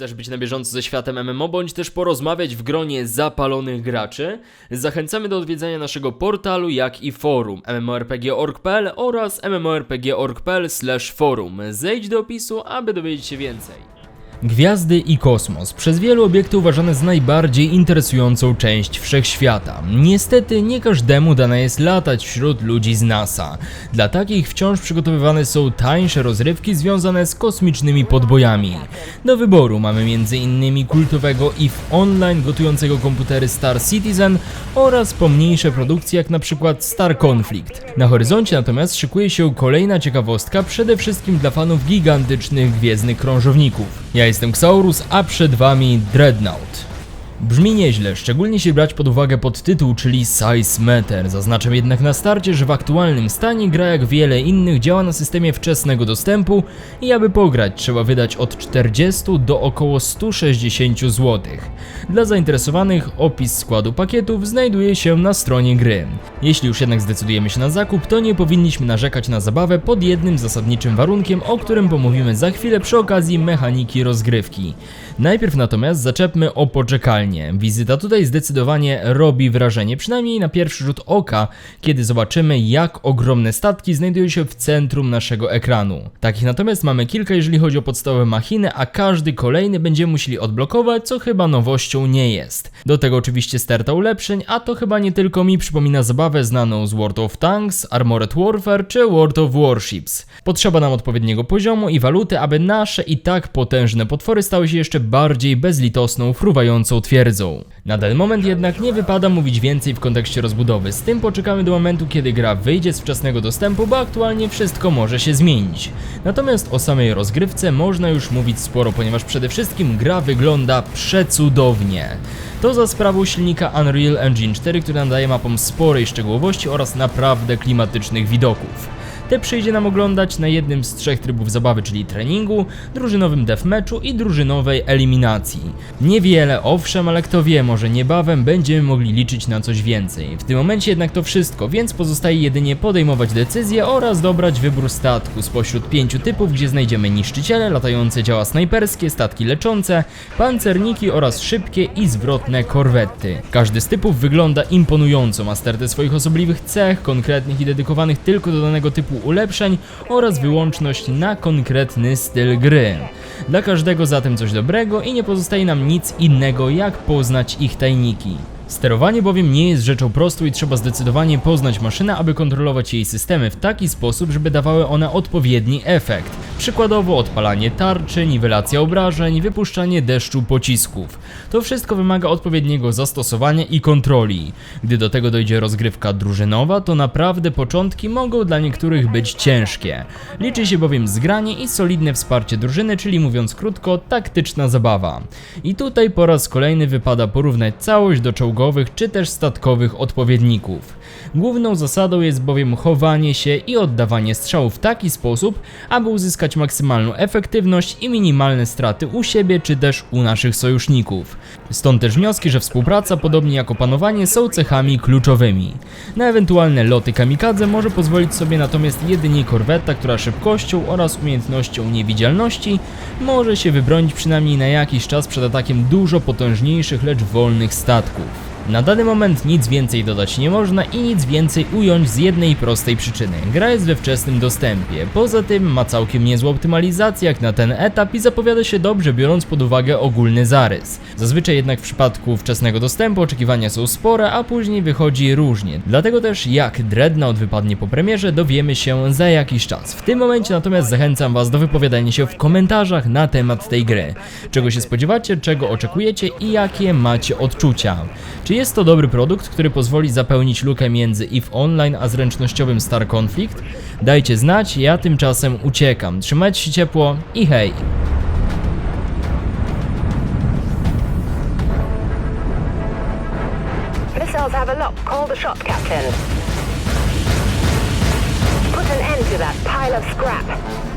Chcesz być na bieżąco ze światem MMO, bądź też porozmawiać w gronie zapalonych graczy? Zachęcamy do odwiedzania naszego portalu, jak i forum mmorpg.org.pl oraz mmorpg.org.pl forum. Zejdź do opisu, aby dowiedzieć się więcej. Gwiazdy i kosmos przez wielu obiekty uważane za najbardziej interesującą część wszechświata. Niestety nie każdemu dane jest latać wśród ludzi z NASA. Dla takich wciąż przygotowywane są tańsze rozrywki związane z kosmicznymi podbojami. Do wyboru mamy m.in. kultowego EVE Online gotującego komputery Star Citizen oraz pomniejsze produkcje jak przykład Star Conflict. Na horyzoncie natomiast szykuje się kolejna ciekawostka przede wszystkim dla fanów gigantycznych gwiezdnych krążowników. Ja jestem Xaurus, a przed wami Dreadnought. Brzmi nieźle, szczególnie jeśli brać pod uwagę podtytuł, czyli Size Matter. Zaznaczam jednak na starcie, że w aktualnym stanie gra jak wiele innych działa na systemie wczesnego dostępu i aby pograć trzeba wydać od 40 do około 160 zł. Dla zainteresowanych opis składu pakietów znajduje się na stronie gry. Jeśli już jednak zdecydujemy się na zakup, to nie powinniśmy narzekać na zabawę pod jednym zasadniczym warunkiem, o którym pomówimy za chwilę przy okazji mechaniki rozgrywki. Najpierw natomiast zaczepmy o Wizyta tutaj zdecydowanie robi wrażenie, przynajmniej na pierwszy rzut oka, kiedy zobaczymy jak ogromne statki znajdują się w centrum naszego ekranu. Takich natomiast mamy kilka jeżeli chodzi o podstawowe machiny, a każdy kolejny będziemy musieli odblokować, co chyba nowością nie jest. Do tego oczywiście sterta ulepszeń, a to chyba nie tylko mi przypomina zabawę znaną z World of Tanks, Armored Warfare czy World of Warships. Potrzeba nam odpowiedniego poziomu i waluty, aby nasze i tak potężne potwory stały się jeszcze bardziej bezlitosną, fruwającą twierdzą. Na ten moment jednak nie wypada mówić więcej w kontekście rozbudowy, z tym poczekamy do momentu, kiedy gra wyjdzie z wczesnego dostępu, bo aktualnie wszystko może się zmienić. Natomiast o samej rozgrywce można już mówić sporo, ponieważ przede wszystkim gra wygląda przecudownie. To za sprawą silnika Unreal Engine 4, który nadaje mapom sporej szczegółowości oraz naprawdę klimatycznych widoków. Te przyjdzie nam oglądać na jednym z trzech trybów zabawy, czyli treningu, drużynowym deathmatchu i drużynowej eliminacji. Niewiele, owszem, ale kto wie, może niebawem będziemy mogli liczyć na coś więcej. W tym momencie jednak to wszystko, więc pozostaje jedynie podejmować decyzje oraz dobrać wybór statku spośród pięciu typów, gdzie znajdziemy niszczyciele, latające działa snajperskie, statki leczące, pancerniki oraz szybkie i zwrotne korwety. Każdy z typów wygląda imponująco, ma stertę swoich osobliwych cech, konkretnych i dedykowanych tylko do danego typu ulepszeń oraz wyłączność na konkretny styl gry. Dla każdego zatem coś dobrego i nie pozostaje nam nic innego jak poznać ich tajniki. Sterowanie bowiem nie jest rzeczą prostą i trzeba zdecydowanie poznać maszynę, aby kontrolować jej systemy w taki sposób, żeby dawały one odpowiedni efekt. Przykładowo odpalanie tarczy, niwelacja obrażeń, wypuszczanie deszczu pocisków. To wszystko wymaga odpowiedniego zastosowania i kontroli. Gdy do tego dojdzie rozgrywka drużynowa, to naprawdę początki mogą dla niektórych być ciężkie. Liczy się bowiem zgranie i solidne wsparcie drużyny, czyli mówiąc krótko, taktyczna zabawa. I tutaj po raz kolejny wypada porównać całość do czy też statkowych odpowiedników. Główną zasadą jest bowiem chowanie się i oddawanie strzałów w taki sposób, aby uzyskać maksymalną efektywność i minimalne straty u siebie czy też u naszych sojuszników. Stąd też wnioski, że współpraca, podobnie jak opanowanie, są cechami kluczowymi. Na ewentualne loty kamikadze może pozwolić sobie natomiast jedynie korweta, która szybkością oraz umiejętnością niewidzialności może się wybronić przynajmniej na jakiś czas przed atakiem dużo potężniejszych, lecz wolnych statków. Na dany moment nic więcej dodać nie można i nic więcej ująć z jednej prostej przyczyny. Gra jest we wczesnym dostępie. Poza tym ma całkiem niezłą optymalizację jak na ten etap i zapowiada się dobrze biorąc pod uwagę ogólny zarys. Zazwyczaj jednak w przypadku wczesnego dostępu oczekiwania są spore, a później wychodzi różnie. Dlatego też jak Dreadnought wypadnie po premierze dowiemy się za jakiś czas. W tym momencie natomiast zachęcam was do wypowiadania się w komentarzach na temat tej gry. Czego się spodziewacie, czego oczekujecie i jakie macie odczucia. Czy jest to dobry produkt, który pozwoli zapełnić lukę między EVE Online a zręcznościowym Star Conflict? Dajcie znać, ja tymczasem uciekam. Trzymajcie się ciepło i hej! Have a lock. Call the shot, Captain. Put an end to that pile of scrap.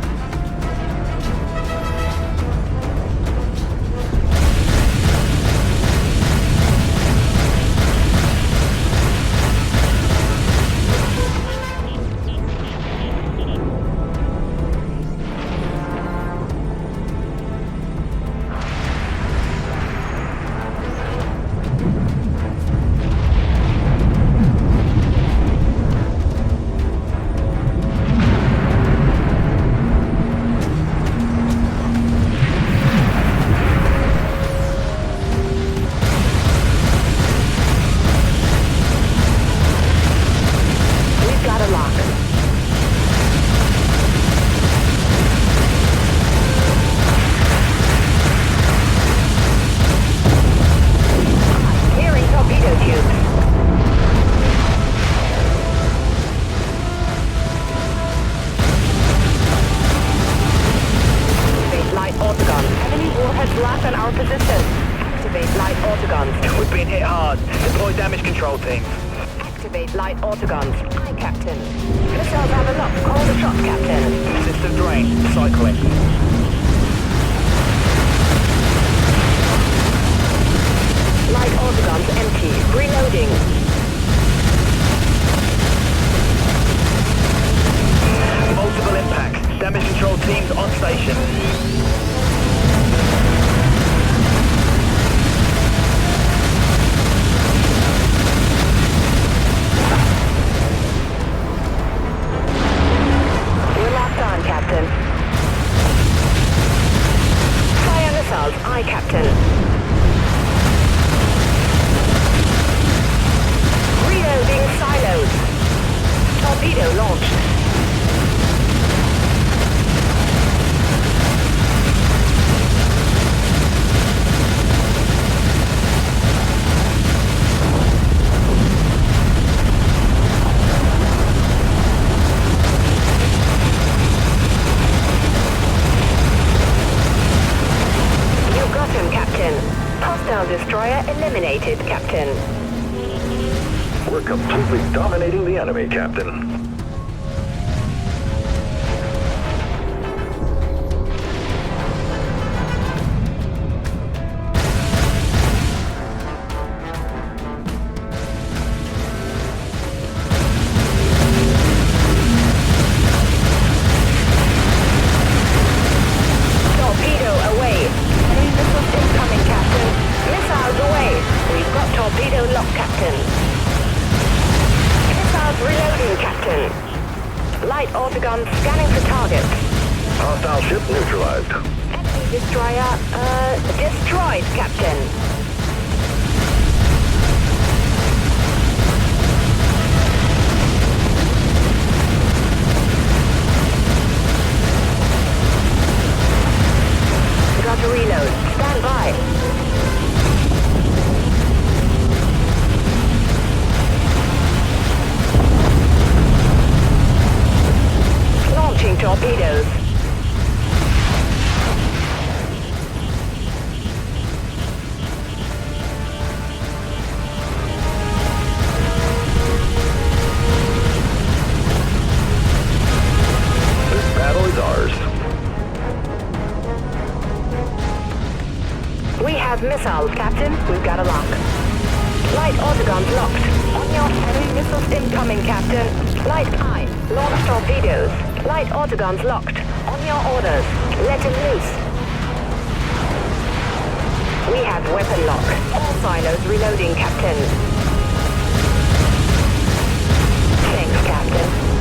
Teams. Activate light autogons. Aye, Captain. Missiles have a lock. Call the shot, Captain. System drain. Cycling. Light autogons empty. Reloading. Multiple impacts. Damage control teams on station. Aye, Captain. Reloading silos. Torpedo launched. We're completely dominating the enemy, Captain. Neutralized. Enemy destroyer, uh, destroyed, Captain. Got to reload. Stand by. Missiles, Captain. We've got a lock. Light autoguns locked. On your enemy missiles incoming, Captain. Light eye. Launch torpedoes. Light autoguns locked. On your orders. Let him loose. We have weapon lock. All silos reloading, Captain. Thanks, Captain.